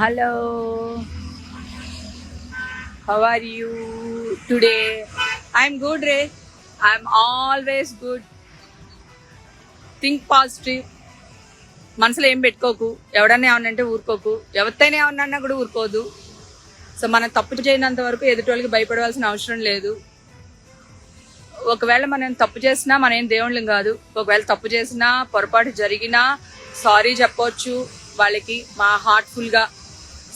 Hello how are you today I'm good ray I'm always good think positive మనసులో ఏం పెట్టుకోకు. ఎవడన్నా ఏమన్నంటే ఊరుకోకు. ఎవరితోనే ఏమన్నా కూడా ఊరుకోదు. సో మనం తప్పు చేయనంత వరకు ఎదుటి వాళ్ళకి భయపడవలసిన అవసరం లేదు. ఒకవేళ మనం తప్పు చేసినా మనం ఏం దేవుళ్ళం కాదు. ఒకవేళ తప్పు చేసినా పొరపాటు జరిగినా సారీ చెప్పవచ్చు వాళ్ళకి మా హార్ట్ఫుల్గా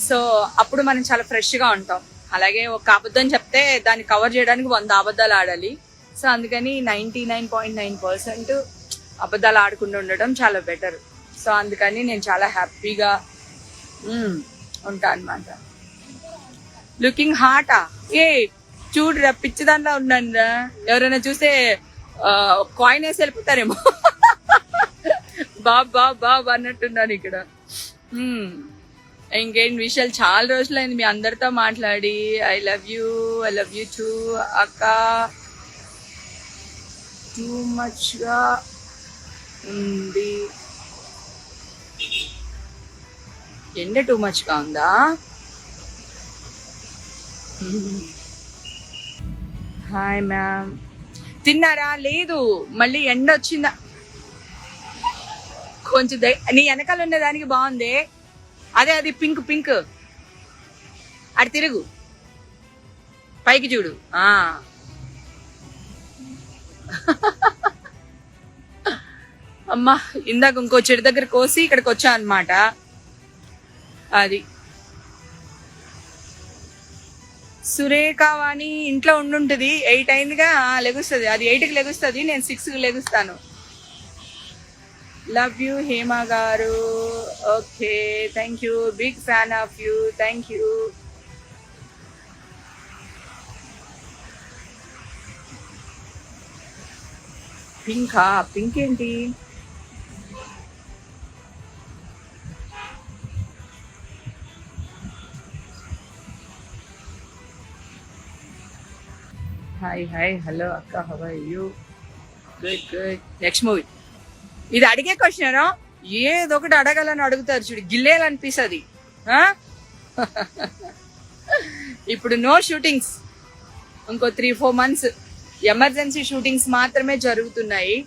సో అప్పుడు మనం చాలా ఫ్రెష్గా ఉంటాం. అలాగే ఒక అబద్ధం చెప్తే దాన్ని కవర్ చేయడానికి వంద అబద్ధాలు ఆడాలి. సో అందుకని ninety nine point nine percent అబద్ధాలు ఆడకుండా ఉండడం చాలా బెటర్. సో అందుకని నేను చాలా హ్యాపీగా ఉంటాను అనమాట లుకింగ్ హాటా ఏ చూడురా పిచ్చి దాంట్లో ఉన్నాను రా. ఎవరైనా చూస్తే కాయిన్ వేసి వెళ్ళిపోతారేమో. బాబ్ బాబ్ బాబ్ అన్నట్టున్నాను ఇక్కడ. ఇంకేంటి విషయాలు చాలా రోజులైంది మీ అందరితో మాట్లాడి. I love you I love you too అక్క టూ మచ్గా ఉంది. ఎండ టూ మచ్గా ఉందా? హాయ్ మ్యామ్ తిన్నారా? లేదు. మళ్ళీ ఎండ వచ్చిందా? కొంచెం నీ వెనకాల ఉన్న దానికి బాగుంది. అదే అది పింక్ పింక్. అటు తిరుగు. పైకి చూడు. ఆ. అమ్మా ఇందాక ఇంకో చెడు దగ్గర కోసి ఇక్కడికి వచ్చా అనమాట అది. సురేఖవాణి ఇంట్లో ఉండుంటుంది. ఎయిట్ అయిందిగా లెగుస్తుంది. అది ఎయిట్కి లెగుస్తుంది. నేను సిక్స్కి లెగుస్తాను. లవ్ యూ హేమ గారు okay thank you big fan of you thank you పింకా pink ఏంటి హాయ్ హాయ్ హలో అక్క how are you good good next movie ఇది అడిగే క్వశ్చన్? ఏదో ఒకటి అడగాలని అడుగుతారు చూడు గిల్లేయాలనిపిస్తుంది ఆ? ఇప్పుడు నో షూటింగ్స్ ఇంకో three four months emergency shootings మాత్రమే జరుగుతున్నాయి.